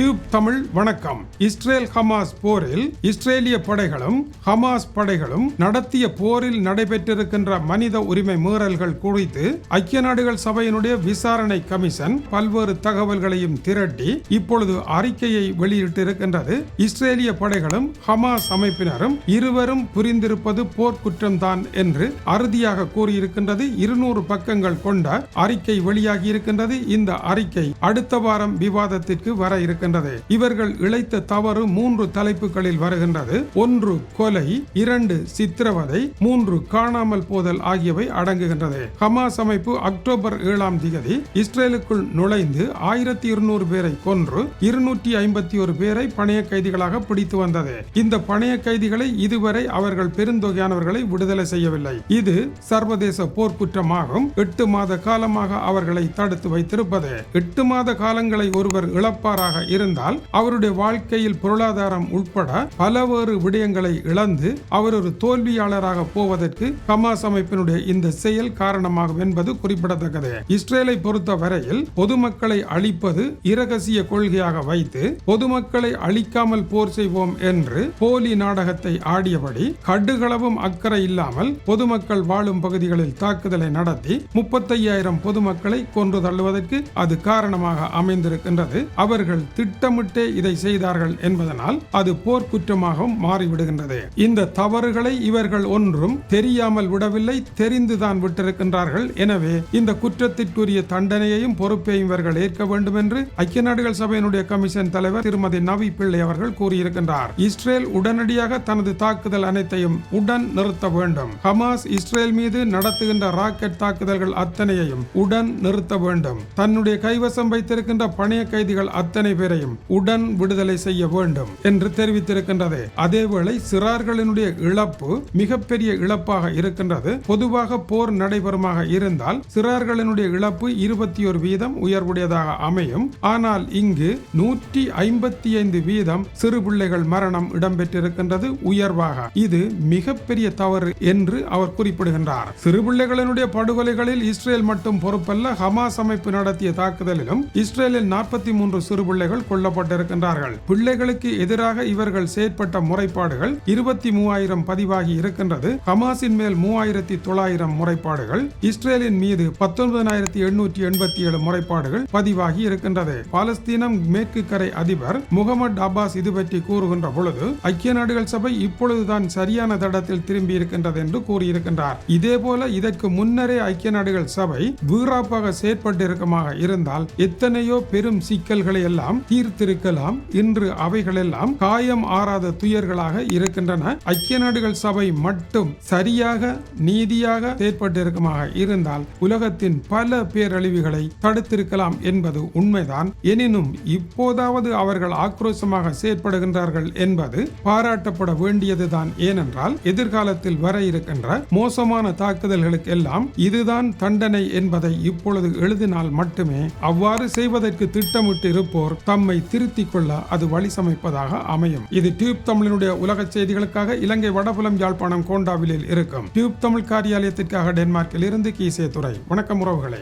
Tube Tamil வணக்கம். Israel Hamas போரில் இஸ்ரேலிய படைகளும் ஹமாஸ் படைகளும் நடத்திய போரில் நடைபெற்றிருக்கின்ற மனித உரிமை மீறல்கள் குறித்து ஐக்கிய நாடுகள் சபையினுடைய விசாரணை கமிஷன் பல்வேறு தகவல்களையும் திரட்டி இப்பொழுது அறிக்கையை வெளியிட்டிருக்கின்றது. இஸ்ரேலிய படைகளும் ஹமாஸ் அமைப்பினரும் இருவரும் புரிந்திருப்பது போர்க்குற்றம்தான் என்று அறுதியாக கூறியிருக்கின்றது. இருநூறு பக்கங்கள் கொண்ட அறிக்கை வெளியாகி இருக்கின்றது இந்த அறிக்கை அடுத்த வாரம் விவாதத்திற்கு வர இருக்கின்றது. வருகின்றது. இவர்கள் இழைத்த தவறு மூன்று தலைப்புகளில் வருகின்றது. ஒன்று கொலை இரண்டு சித்திரவதை மூன்று காணாமல் போதல் ஆகியவை அடங்குகின்றது. ஹமாஸ் அமைப்பு அக்டோபர் ஏழாம் திகதி இஸ்ரேலுக்குள் நுழைந்து ஆயிரத்தி இருநூறு பேரை கொன்று இருநூற்றி ஐம்பத்தி ஒரு பேரை பணைய கைதிகளாக பிடித்து வந்தது. இந்த பணைய கைதிகளை இதுவரை அவர்கள் பெருந்தொகையானவர்களை விடுதலை செய்யவில்லை. இது சர்வதேச போர்க்குற்றமாகும். எட்டு மாத காலமாக அவர்களை தடுத்து வைத்திருப்பது. எட்டு மாத காலங்களை ஒருவர் இழப்பாராக இருந்தால் அவருடைய வாழ்க்கையில் பொருளாதாரம் உட்பட பலவேறு விடயங்களை இழந்து அவர் ஒரு தோல்வியாளராக போவதற்கு ஹமாஸ் அமைப்பினுடைய இந்த செயல் காரணமாகும் என்பது குறிப்பிடத்தக்கது. இஸ்ரேலை பொறுத்த வரையில் பொதுமக்களை அழிப்பது இரகசிய கொள்கையாக வைத்து பொதுமக்களை அழிக்காமல் போர் செய்வோம் என்று போலி நாடகத்தை ஆடியபடி கடுகளவும் அக்கறை இல்லாமல் பொதுமக்கள் வாழும் பகுதிகளில் தாக்குதலை நடத்தி முப்பத்தையாயிரம் பொதுமக்களை கொன்று தள்ளுவதற்கு அது காரணமாக அமைந்திருக்கின்றது. அவர்கள் திட்டமிட்டே இதை செய்தார்கள் என்பதனால் அது போர்க்குற்றமாகவும் மாறிவிடுகின்றது. இந்த தவறுகளை இவர்கள் ஒன்றும் தெரியாமல் விடவில்லை தெரிந்துதான் விட்டிருக்கின்றார்கள். எனவே இந்த குற்றத்திற்குரிய தண்டனையையும் பொறுப்பையும் இவர்கள் ஏற்க வேண்டும் என்று ஐக்கிய நாடுகள் சபையினுடைய கமிஷன் தலைவர் திருமதி நவி பிள்ளை அவர்கள் கூறியிருக்கின்றார். இஸ்ரேல் உடனடியாக தனது தாக்குதல் அனைத்தையும் உடன் நிறுத்த வேண்டும். ஹமாஸ் இஸ்ரேல் மீது நடத்துகின்ற ராக்கெட் தாக்குதல்கள் அத்தனையையும் உடன் நிறுத்த வேண்டும். தன்னுடைய கைவசம் வைத்திருக்கின்ற பணைய கைதிகள் அத்தனை பேர் பேரையும் உடன் விடுதலை செய்ய வேண்டும் என்று தெரிவித்திருக்கின்றது. அதேவேளை சிறார்களினுடைய இழப்பு மிகப்பெரிய இழப்பாக இருக்கின்றது. பொதுவாக போர் நடைபெறுமாக இருந்தால் சிறார்களினுடைய இழப்பு இருபத்தி ஒரு வீதம் உயர்வுடையதாக அமையும். ஆனால் இங்கு நூற்றி ஐம்பத்தி ஐந்து வீதம் சிறு பிள்ளைகள் மரணம் இடம்பெற்றிருக்கின்றது உயர்வாக. இது மிகப்பெரிய தவறு என்று அவர் குறிப்பிடுகின்றார். சிறு பிள்ளைகளினுடைய படுகொலைகளில் இஸ்ரேல் மட்டும் பொறுப்பல்ல ஹமாஸ் அமைப்பு நடத்திய தாக்குதலிலும் இஸ்ரேலில் நாற்பத்தி மூன்று சிறு பிள்ளைகள் இவர்கள் கொல்லப்பட்டிருக்கின்றார்கள் பிள்ளைகளுக்கு எதிராக இவர்கள் செயற்பட்ட முறைப்பாடுகள் இருபத்தி மூவாயிரம் பதிவாகி இருக்கின்றது. ஹமாஸின் மேல் மூவாயிரத்தி தொள்ளாயிரம் முறைப்பாடுகள் இஸ்ரேலின் மீது பத்தொன்பதாயிரத்தி எண்ணூற்றி எண்பத்தி ஏழு முறைப்பாடுகள் பதிவாகி இருக்கின்றது. பாலஸ்தீனம் மேற்கு கரை அதிபர் முகமது அப்பாஸ் இது பற்றி கூறுகின்ற பொழுது ஐக்கிய நாடுகள் சபை இப்பொழுதுதான் சரியான தடத்தில் திரும்பி இருக்கின்றது என்று கூறியிருக்கின்றார். இதேபோல இதற்கு முன்னரே ஐக்கிய நாடுகள் சபை வீராப்பாக செயற்பட்டிருக்கமாக இருந்தால் எத்தனையோ பெரும் சிக்கல்களை எல்லாம் தீர்த்திருக்கலாம். இன்று அவைகளெல்லாம் காயம் ஆறாத துயர்களாக இருக்கின்றன. ஐக்கிய நாடுகள் சபை மட்டும் சரியாக நீதியாக செயற்பட்டிருக்கமாக இருந்தால் உலகத்தின் பல பேரழிவுகளை தடுத்திருக்கலாம் என்பது உண்மைதான். எனினும் இப்போதாவது அவர்கள் ஆக்ரோஷமாக செயற்படுகின்றார்கள் என்பது பாராட்டப்பட வேண்டியதுதான். ஏனென்றால் எதிர்காலத்தில் வர இருக்கின்ற மோசமான தாக்குதல்களுக்கு எல்லாம் இதுதான் தண்டனை என்பதை இப்பொழுது எழுதினால் மட்டுமே அவ்வாறு செய்வதற்கு திட்டமிட்டு இருப்போர் தம்மை திருத்திக் கொள்ள அது வழி சமைப்பதாக அமையும். இது டியூப் தமிழினுடைய உலக செய்திகளுக்காக இலங்கை வடபுலம் யாழ்ப்பாணம் கோண்டாவிலில் இருக்கும். டியூப் தமிழ் காரியாலயத்திற்காக டென்மார்க்கில் இருந்து கீசே துறை வணக்கம் உறவுகளே.